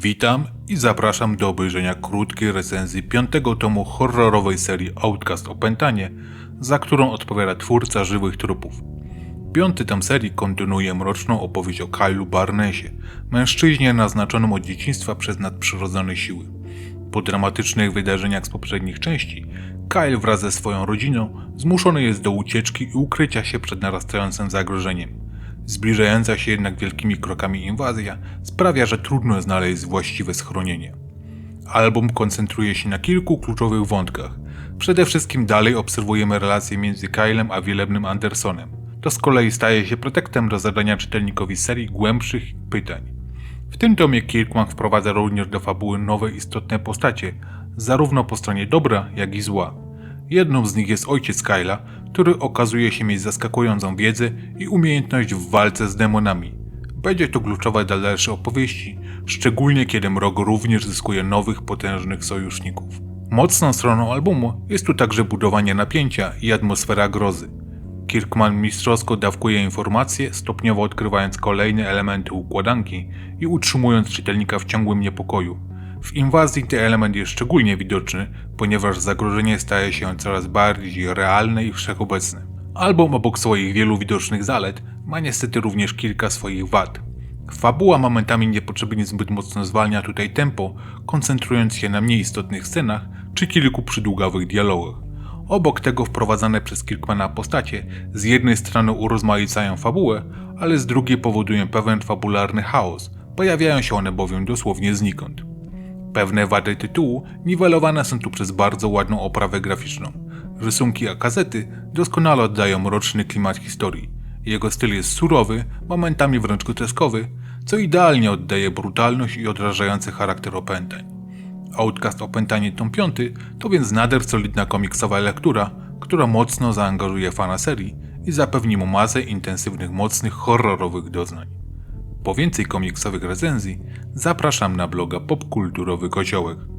Witam i zapraszam do obejrzenia krótkiej recenzji piątego tomu horrorowej serii Outcast Opętanie, za którą odpowiada twórca Żywych Trupów. Piąty tom serii kontynuuje mroczną opowieść o Kylu Barnesie, mężczyźnie naznaczonym od dzieciństwa przez nadprzyrodzone siły. Po dramatycznych wydarzeniach z poprzednich części, Kyle wraz ze swoją rodziną zmuszony jest do ucieczki i ukrycia się przed narastającym zagrożeniem. Zbliżająca się jednak wielkimi krokami inwazja sprawia, że trudno znaleźć właściwe schronienie. Album koncentruje się na kilku kluczowych wątkach. Przede wszystkim dalej obserwujemy relacje między Kylem a wielebnym Andersonem. To z kolei staje się pretekstem do zadania czytelnikowi serii głębszych pytań. W tym tomie Kirkman wprowadza również do fabuły nowe istotne postacie, zarówno po stronie dobra, jak i zła. Jedną z nich jest ojciec Kyla, który okazuje się mieć zaskakującą wiedzę i umiejętność w walce z demonami. Będzie to kluczowe dla dalszej opowieści, szczególnie kiedy Mrok również zyskuje nowych, potężnych sojuszników. Mocną stroną albumu jest tu także budowanie napięcia i atmosfera grozy. Kirkman mistrzowsko dawkuje informacje, stopniowo odkrywając kolejne elementy układanki i utrzymując czytelnika w ciągłym niepokoju. W inwazji ten element jest szczególnie widoczny, ponieważ zagrożenie staje się coraz bardziej realne i wszechobecne. Album obok swoich wielu widocznych zalet ma niestety również kilka swoich wad. Fabuła momentami niepotrzebnie zbyt mocno zwalnia tutaj tempo, koncentrując się na mniej istotnych scenach czy kilku przydługawych dialogach. Obok tego wprowadzane przez Kirkmana postacie z jednej strony urozmaicają fabułę, ale z drugiej powodują pewien fabularny chaos, pojawiają się one bowiem dosłownie znikąd. Pewne wady tytułu niwelowane są tu przez bardzo ładną oprawę graficzną. Rysunki akazety doskonale oddają mroczny klimat historii. Jego styl jest surowy, momentami wręcz groteskowy, co idealnie oddaje brutalność i odrażający charakter opętań. Outcast Opętanie tom 5 to więc nader solidna komiksowa lektura, która mocno zaangażuje fana serii i zapewni mu masę intensywnych, mocnych, horrorowych doznań. Po więcej komiksowych recenzji zapraszam na bloga Popkulturowy Koziołek.